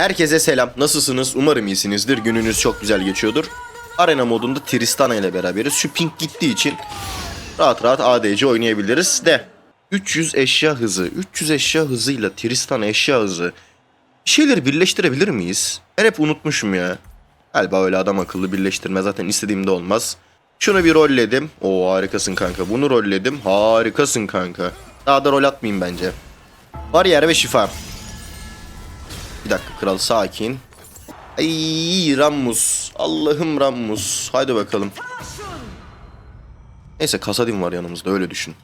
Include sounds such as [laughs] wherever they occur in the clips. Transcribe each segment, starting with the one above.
Herkese selam. Nasılsınız? Umarım iyisinizdir. Gününüz çok güzel geçiyordur. Arena modunda Tristana ile beraberiz. Şu pink gittiği için rahat rahat ADC oynayabiliriz de. 300 eşya hızı. 300 eşya hızıyla Tristana eşya hızı. Bir şeyleri birleştirebilir miyiz? Ben hep unutmuşum ya. Galiba öyle adam akıllı birleştirme zaten istediğimde olmaz. Şunu bir rolledim. Oo harikasın kanka. Bunu rolledim. Harikasın kanka. Daha da rol atmayayım bence. Bariyer ve şifa. Bir dakika kral sakin. Ay Rammus. Allah'ım Rammus. Haydi bakalım. Neyse Kasadin var yanımızda öyle düşün.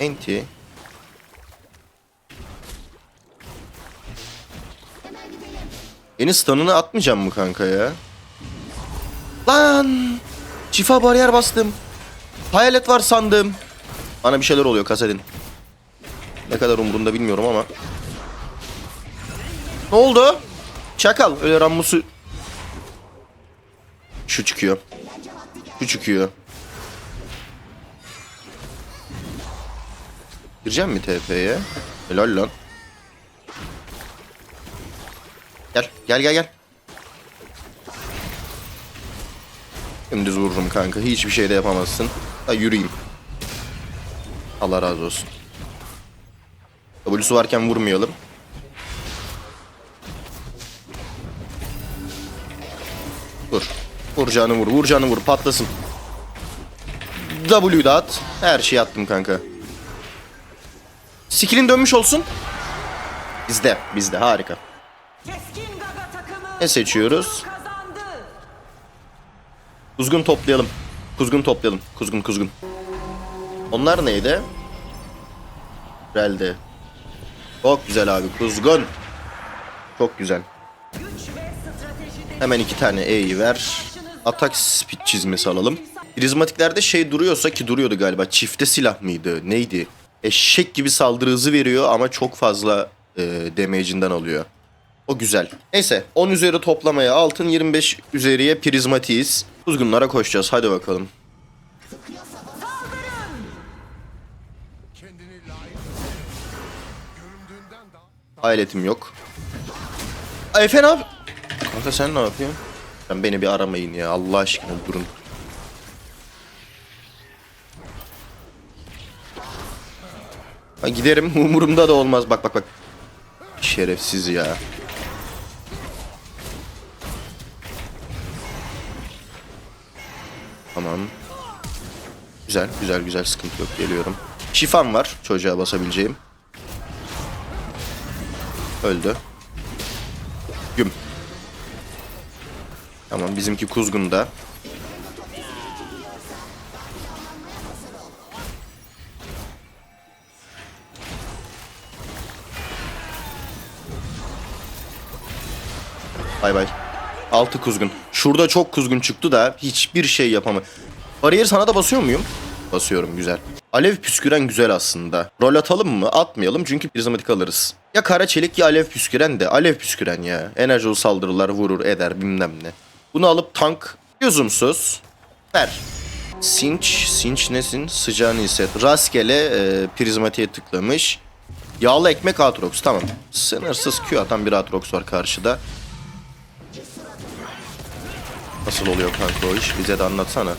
Enti. Yeni stun'ını atmayacağım mı kanka ya? Lan! Şifa bariyer bastım. Hayalet var sandım. Bana bir şeyler oluyor Kasadin. Ne kadar umurumda bilmiyorum ama. Ne oldu? Çakal. Öyle Rammus'u... Şu çıkıyor. Şu çıkıyor. Gireceğim mi TP'ye? Helal lan. Gel. Gel gel gel. Dümdüz vururum kanka. Hiçbir şey de yapamazsın. Da yürüyeyim. Allah razı olsun. W'su varken vurmayalım. Vur. Vur canı vur. Vur canı vur. Patlasın. W'yu da at. Her şeyi attım kanka. Skill'in dönmüş olsun. Bizde. Bizde. Harika. Ne seçiyoruz? Kuzgun toplayalım. Kuzgun toplayalım. Kuzgun kuzgun. Onlar neydi? Rel'de. Çok güzel abi. Kuzgun. Çok güzel. Hemen iki tane E'yi ver. Atak speed çizmesi alalım. Prizmatiklerde şey duruyorsa ki duruyordu galiba. Çifte silah mıydı? Neydi? Eşek gibi saldırı hızı veriyor ama çok fazla e, damage'inden alıyor. O güzel. Neyse 10 üzeri toplamaya altın 25 üzeriye prizmatiyiz. Kuzgunlara koşacağız. Hadi bakalım. Kendini layık göründüğünden daha Hayaletim yok. Ay Efe ne yap- Kanka sen ne yapıyorsun? Sen beni bir aramayın ya Allah aşkına durun. Ha, giderim [laughs] umurumda da olmaz bak bak bak. Şerefsiz ya. Tamam. Güzel güzel güzel sıkıntı yok geliyorum. Şifam var çocuğa basabileceğim. Öldü. Güm. Tamam bizimki kuzgun da. Bay bay. Altı kuzgun. Şurada çok kuzgun çıktı da hiçbir şey yapamam. Bariyeri sana da basıyor muyum? Basıyorum güzel. Alev püsküren güzel aslında. Rol atalım mı? Atmayalım çünkü prizmatik alırız. Ya kara çelik ya alev püsküren de. Alev püsküren ya. Enerjili saldırılar vurur eder bilmem ne. Bunu alıp tank lüzumsuz. Ver. Sinç, sinç nesin? Sıcağını hisset. Rastgele e, prizmatiğe tıklamış. Yağlı ekmek Atrox tamam. Sınırsız Q atan bir Atrox var karşıda. Nasıl oluyor kanka o iş? Bize de anlatsana.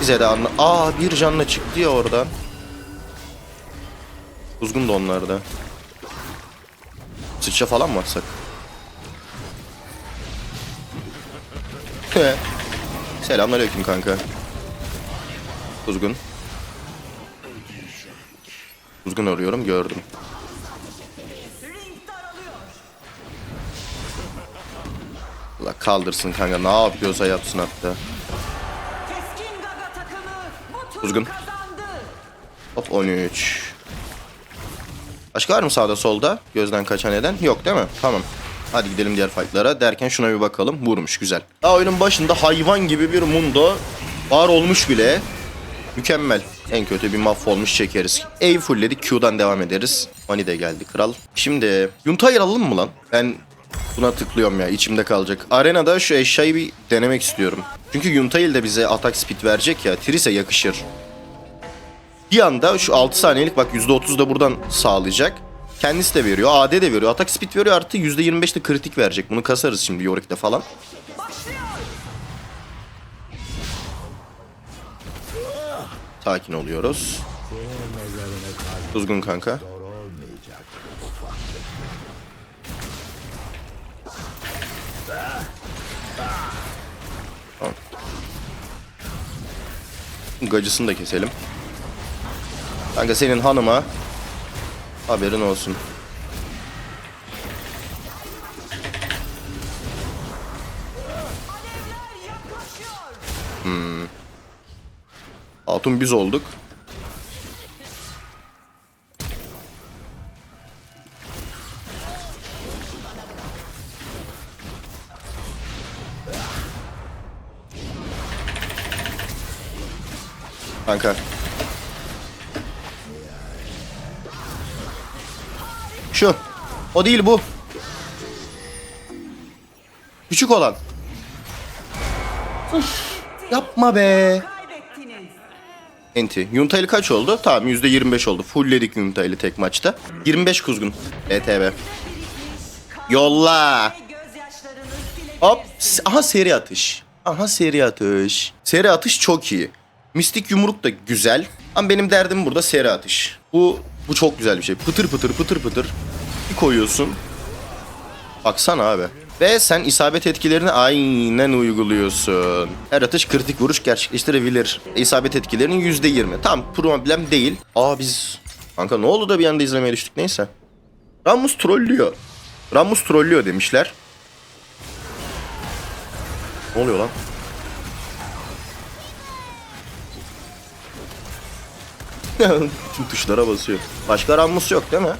Bize de anla... Aa bir canla çıktı ya oradan. Kuzgun da onlarda. Sıçra falan mı atsak? Selamünaleyküm kanka. Kuzgun. Kuzgun arıyorum gördüm. Allah kaldırsın kanka ne yapıyorsa yapsın hatta. Kuzgun. Hop 13. Başka var mı sağda solda? Gözden kaçan eden? Yok değil mi? Tamam. Hadi gidelim diğer fightlara. Derken şuna bir bakalım. Vurmuş güzel. Daha oyunun başında hayvan gibi bir Mundo var olmuş bile. Mükemmel. En kötü bir mahvolmuş çekeriz. E'yi fullledik. Q'dan devam ederiz. Mani de geldi kral. Şimdi Yunta'yı alalım mı lan? Ben buna tıklıyorum ya. içimde kalacak. Arenada şu eşyayı bir denemek istiyorum. Çünkü Yuntail de bize atak speed verecek ya. Tris'e yakışır. Bir anda şu 6 saniyelik bak %30 da buradan sağlayacak. Kendisi de veriyor. AD de veriyor. Atak speed veriyor artı %25 de kritik verecek. Bunu kasarız şimdi Yorick'te falan. Sakin oluyoruz. Kuzgun kanka. Gacısını da keselim. Kanka senin hanıma haberin olsun. Hmm. Hatun biz olduk. O değil bu. Küçük olan. Uf, yapma be. Enti. Yuntaylı kaç oldu? Tamam %25 oldu. Fullledik Yuntaylı tek maçta. 25 kuzgun. ETB. Yolla. Hop. Aha seri atış. Aha seri atış. Seri atış çok iyi. Mistik yumruk da güzel. Ama benim derdim burada seri atış. Bu bu çok güzel bir şey. Pıtır pıtır pıtır pıtır. Bir koyuyorsun. Baksana abi. Ve sen isabet etkilerini aynen uyguluyorsun. Her atış kritik vuruş gerçekleştirebilir. İsabet etkilerinin %20. Tam problem değil. Aa biz... Kanka ne oldu da bir anda izlemeye düştük neyse. Ramus trollüyor. Ramus trollüyor demişler. Ne oluyor lan? Tüm [laughs] tuşlara basıyor. Başka Rammus yok değil mi?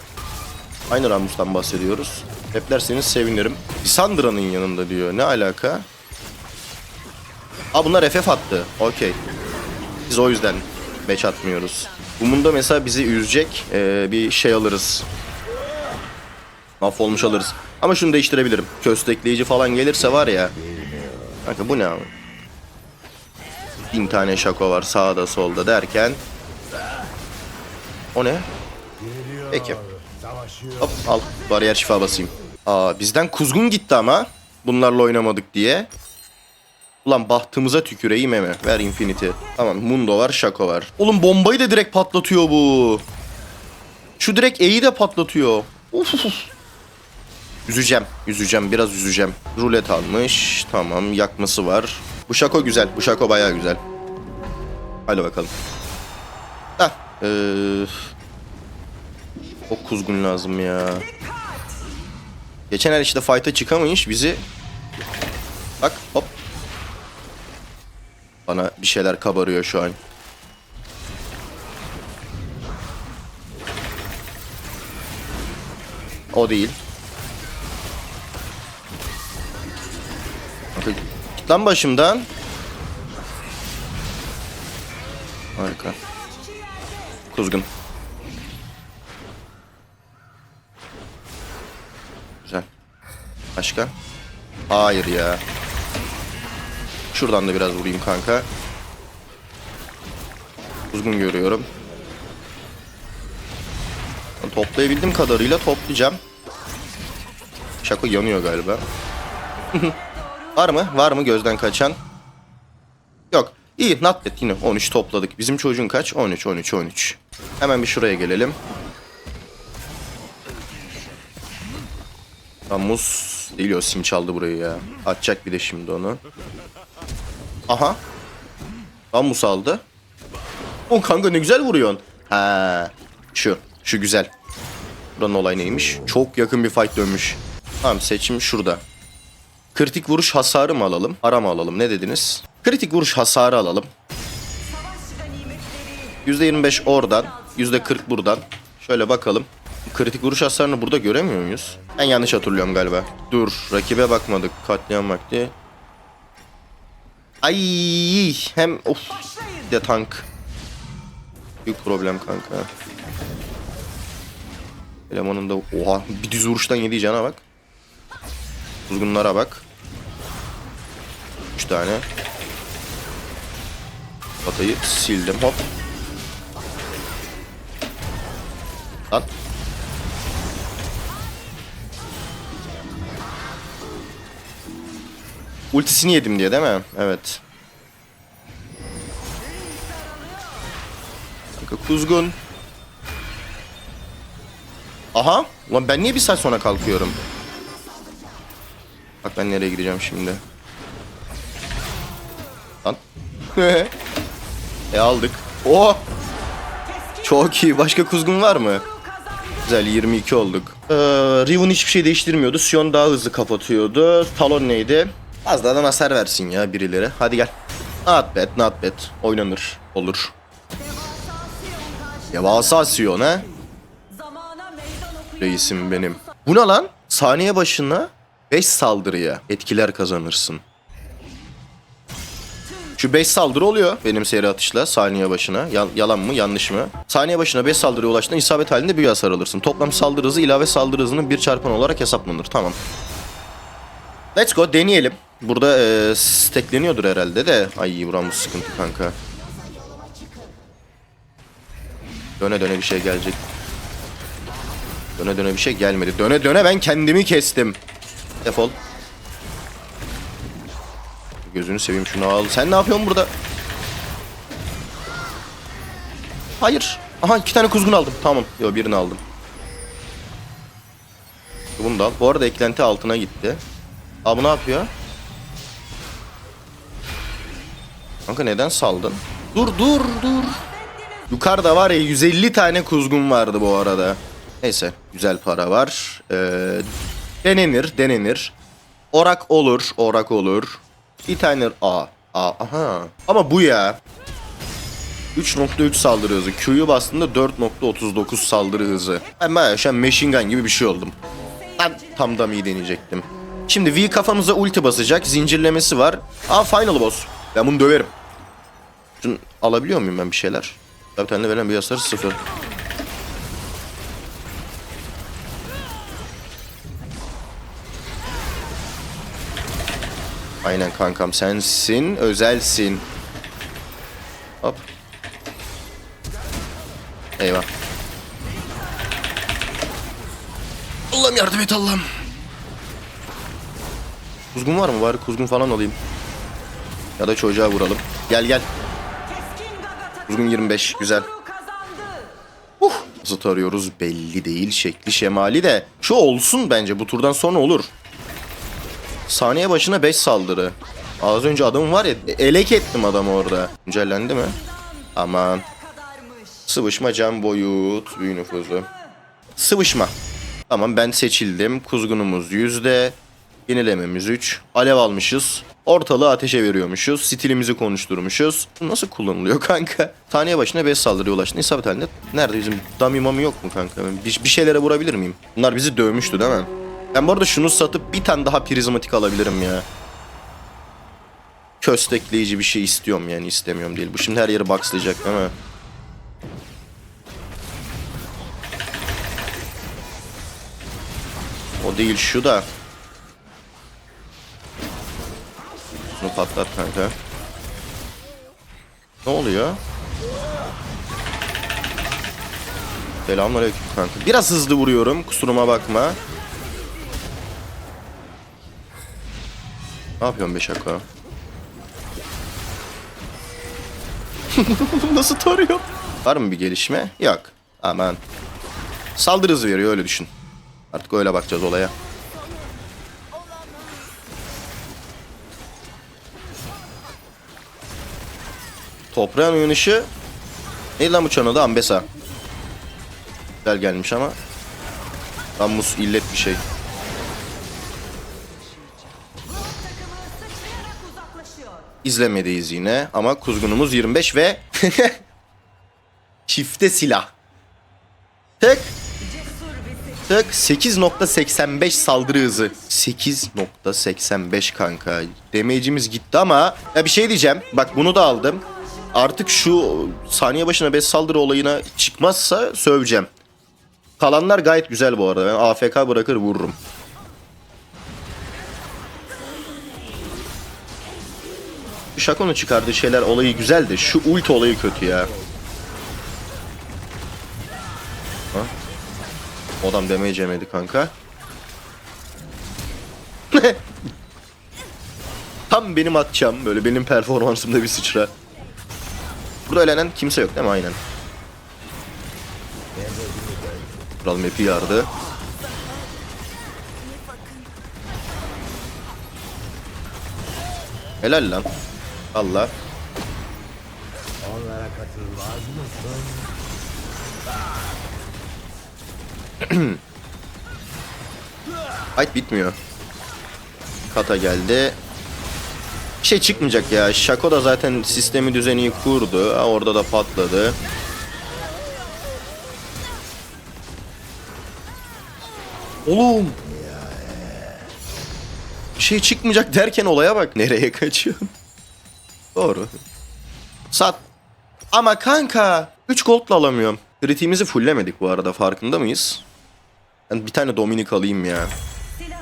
Aynı Rammus'tan bahsediyoruz. Hep derseniz sevinirim. Lissandra'nın yanında diyor. Ne alaka? Aa bunlar FF attı. Okey. Biz o yüzden match atmıyoruz. Umunda mesela bizi üzecek ee, bir şey alırız. Mahvolmuş alırız. Ama şunu değiştirebilirim. Köstekleyici falan gelirse var ya. Kanka bu ne abi? Bin tane şako var sağda solda derken. O ne? Peki. Hop al bariyer şifa basayım. Aa bizden kuzgun gitti ama. Bunlarla oynamadık diye. Ulan bahtımıza tüküreyim eme. Ver infinity. Tamam Mundo var Şako var. Oğlum bombayı da direkt patlatıyor bu. Şu direkt E'yi de patlatıyor. Uf, uf. Üzeceğim. Üzeceğim. Biraz üzeceğim. Rulet almış. Tamam. Yakması var. Bu şako güzel. Bu şako bayağı güzel. Hadi bakalım. Hah. Ee, o kuzgun lazım ya. Geçen el işte fight'a çıkamayış bizi... Bak hop. Bana bir şeyler kabarıyor şu an. O değil. Git lan başımdan. Harika. Kuzgun. Güzel. Başka? Hayır ya. Şuradan da biraz vurayım kanka. Kuzgun görüyorum. Toplayabildiğim kadarıyla toplayacağım. Şako yanıyor galiba. [laughs] Var mı? Var mı gözden kaçan? Yok. İyi bad yine 13 topladık. Bizim çocuğun kaç? 13 13 13. Hemen bir şuraya gelelim. Ramus değil o sim çaldı burayı ya. Atacak bir de şimdi onu. Aha. Ramus aldı. O kanka ne güzel vuruyorsun. Ha. Şu. Şu güzel. Buranın olay neymiş? Çok yakın bir fight dönmüş. Tamam seçim şurada. Kritik vuruş hasarı mı alalım? Para mı alalım? Ne dediniz? Kritik vuruş hasarı alalım. %25 oradan. %40 buradan. Şöyle bakalım. Kritik vuruş hasarını burada göremiyor muyuz? Ben yanlış hatırlıyorum galiba. Dur. Rakibe bakmadık. Katliam vakti. Ay hem of de tank. Büyük problem kanka. Elemanın da oha bir düz vuruştan yediği cana bak. Kuzgunlara bak. 3 tane. Batayı sildim hop. Lan. Ultisini yedim diye değil mi? Evet. Kanka kuzgun. Aha. Ulan ben niye bir saat sonra kalkıyorum? Bak ben nereye gideceğim şimdi. Lan. [laughs] e aldık. Oh. Çok iyi. Başka kuzgun var mı? Güzel 22 olduk. Ee, Riven hiçbir şey değiştirmiyordu. Sion daha hızlı kapatıyordu. Talon neydi? Da hasar versin ya birileri. Hadi gel. Not bad, not bad. Oynanır. Olur. Devasa Sion ha? Reisim benim. Bu ne lan? Saniye başına 5 saldırıya etkiler kazanırsın. Şu 5 saldırı oluyor benim seri atışla saniye başına. Ya- yalan mı yanlış mı? Saniye başına 5 saldırıya ulaştığında isabet halinde bir hasar alırsın. Toplam saldırı hızı ilave saldırı hızının bir çarpan olarak hesaplanır. Tamam. Let's go deneyelim. Burada e, stackleniyordur herhalde de. Ay buramız sıkıntı kanka. Döne döne bir şey gelecek. Döne döne bir şey gelmedi. Döne döne ben kendimi kestim. Defol. Gözünü seveyim şunu al. Sen ne yapıyorsun burada? Hayır. Aha iki tane kuzgun aldım. Tamam. Yo birini aldım. Bunu da al. Bu arada eklenti altına gitti. Aa bu ne yapıyor? Kanka neden saldın? Dur dur dur. Yukarıda var ya 150 tane kuzgun vardı bu arada. Neyse güzel para var. Ee, denenir denenir. Orak olur orak olur. Bir tane A. A aha. Ama bu ya. 3.3 saldırı hızı. Q'yu bastığında 4.39 saldırı hızı. Ben şu an machine gun gibi bir şey oldum. Ben tam da iyi deneyecektim. Şimdi V kafamıza ulti basacak. Zincirlemesi var. Aa final boss. Ben bunu döverim. Şunu alabiliyor muyum ben bir şeyler? Tane veren bir hasarı sıfır. Aynen kankam sensin, özelsin. Hop. Eyvah. Allah'ım yardım et Allah'ım. Kuzgun var mı? Bari kuzgun falan alayım. Ya da çocuğa vuralım. Gel gel. Kuzgun 25. Güzel. Uh. Zıt arıyoruz belli değil şekli şemali de. Şu olsun bence bu turdan sonra olur. Saniye başına 5 saldırı. Az önce adam var ya elek ettim adamı orada. Güncellendi mi? Aman. Sıvışma can boyut büyü nüfuzu. Sıvışma. Tamam ben seçildim. Kuzgunumuz yüzde. Yenilememiz 3. Alev almışız. Ortalığı ateşe veriyormuşuz. Stilimizi konuşturmuşuz. Nasıl kullanılıyor kanka? Saniye başına 5 saldırıya ulaştın. İsabet halinde. Nerede bizim dummy mami yok mu kanka? Ben Bir, bir şeylere vurabilir miyim? Bunlar bizi dövmüştü değil mi? Ben bu arada şunu satıp bir tane daha prizmatik alabilirim ya. Köstekleyici bir şey istiyorum yani istemiyorum değil. Bu şimdi her yeri boxlayacak değil mi? O değil şu da. Patlat kanka. Ne oluyor? Selamünaleyküm kanka. Biraz hızlı vuruyorum. Kusuruma bakma. Ne yapıyorsun be şaka? [laughs] Nasıl tarıyor? Var mı bir gelişme? Yok. Aman. Saldırı hızı veriyor öyle düşün. Artık öyle bakacağız olaya. Toprağın uyanışı Neydi lan bu çanın adı? Ambesa. Güzel gelmiş ama. Rammus illet bir şey. İzlemedeyiz yine ama kuzgunumuz 25 ve [laughs] çifte silah. Tek tık 8.85 saldırı hızı. 8.85 kanka. Damage'imiz gitti ama ya bir şey diyeceğim. Bak bunu da aldım. Artık şu saniye başına 5 saldırı olayına çıkmazsa söveceğim. Kalanlar gayet güzel bu arada. Ben AFK bırakır vururum. Şako'nun çıkardığı şeyler olayı güzel de şu ult olayı kötü ya. Ha? O adam damage yemedi kanka. [laughs] Tam benim atacağım. Böyle benim performansımda bir sıçra. Burada ölenen kimse yok değil mi? Aynen. Kral map'i yardı. Helal lan. Allah. Onlara katılmaz [clears throat] mısın? Fight bitmiyor. Kata geldi. Bir şey çıkmayacak ya. Şako da zaten sistemi düzeni kurdu. Ha, orada da patladı. Oğlum. Bir şey çıkmayacak derken olaya bak. Nereye kaçıyorsun? Doğru. Sat. Ama kanka 3 gold'la alamıyorum. Kritiğimizi fulllemedik bu arada farkında mıyız? Ben bir tane Dominik alayım ya.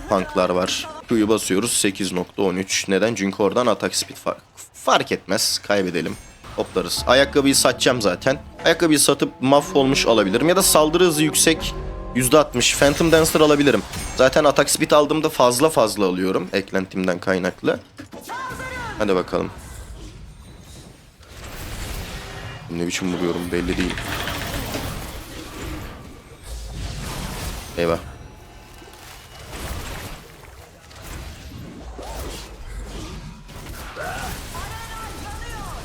Tanklar var. Q'yu basıyoruz 8.13. Neden? Çünkü oradan atak speed fark. Fark etmez. Kaybedelim. Hoplarız. Ayakkabıyı satacağım zaten. Ayakkabıyı satıp mahvolmuş alabilirim. Ya da saldırı hızı yüksek %60 Phantom Dancer alabilirim. Zaten atak speed aldığımda fazla fazla alıyorum. Eklentimden kaynaklı. Hadi bakalım. Ne biçim vuruyorum belli değil. Eyvah.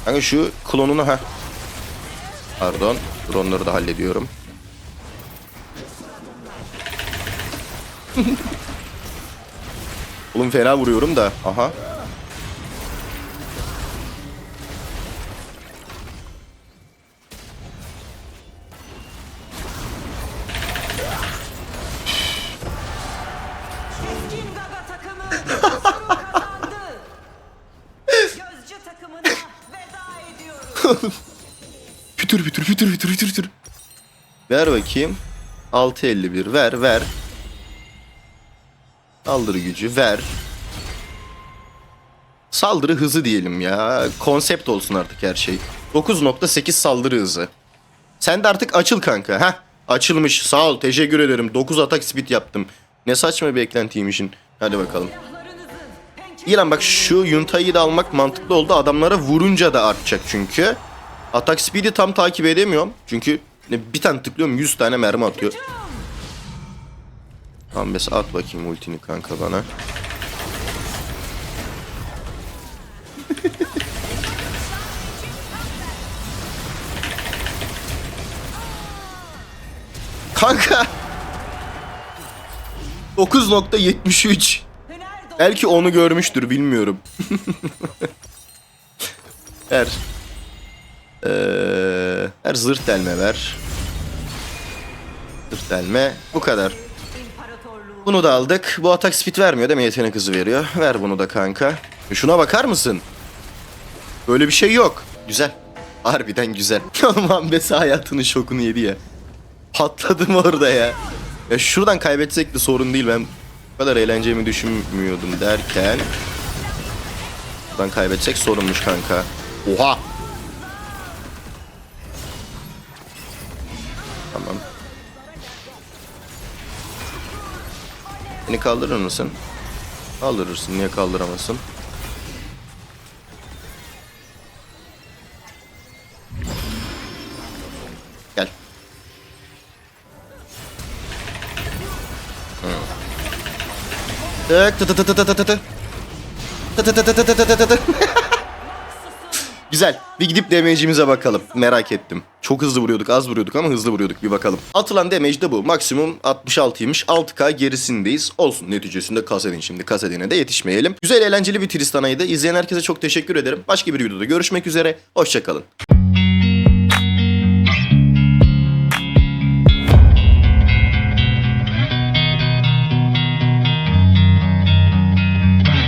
Kanka şu klonunu ha. Pardon. Dur onları da hallediyorum. [laughs] Oğlum fena vuruyorum da. Aha. [laughs] Pütür pütür pütür pütür pütür pütür. Ver bakayım. 6.51 ver ver. Saldırı gücü ver. Saldırı hızı diyelim ya. Konsept olsun artık her şey. 9.8 saldırı hızı. Sen de artık açıl kanka. ha? Açılmış. Sağ ol. Teşekkür ederim. 9 atak speed yaptım. Ne saçma bir eklentiymişin. Hadi bakalım. Silahlarınızın pençe İyi lan bak şu Yunta'yı da almak mantıklı oldu. Adamlara vurunca da artacak çünkü. Atak speed'i tam takip edemiyorum. Çünkü bir tane tıklıyorum 100 tane mermi atıyor. Tamam mesela at bakayım ultini kanka bana. kanka. 9.73. Belki onu görmüştür bilmiyorum. ver. [laughs] Ee, ver zırt delme ver. Zırt delme. Bu kadar. Bunu da aldık. Bu atak speed vermiyor değil mi? Yetenek hızı veriyor. Ver bunu da kanka. Şuna bakar mısın? Böyle bir şey yok. Güzel. Harbiden güzel. [laughs] Aman Besa hayatının şokunu yedi ya. Patladım orada ya. Ya şuradan kaybetsek de sorun değil. Ben kadar eğleneceğimi düşünmüyordum derken. Buradan kaybetsek sorunmuş kanka. Oha. Tamam. Beni kaldırır mısın? Kaldırırsın. Niye kaldıramazsın? Güzel. Bir gidip damage'imize bakalım. Merak ettim. Çok hızlı vuruyorduk, az vuruyorduk ama hızlı vuruyorduk. Bir bakalım. Atılan damage de bu. Maksimum 66'ymış. 6K gerisindeyiz. Olsun neticesinde kasedin şimdi. Kasedine de yetişmeyelim. Güzel eğlenceli bir Tristana'ydı. İzleyen herkese çok teşekkür ederim. Başka bir videoda görüşmek üzere. Hoşçakalın.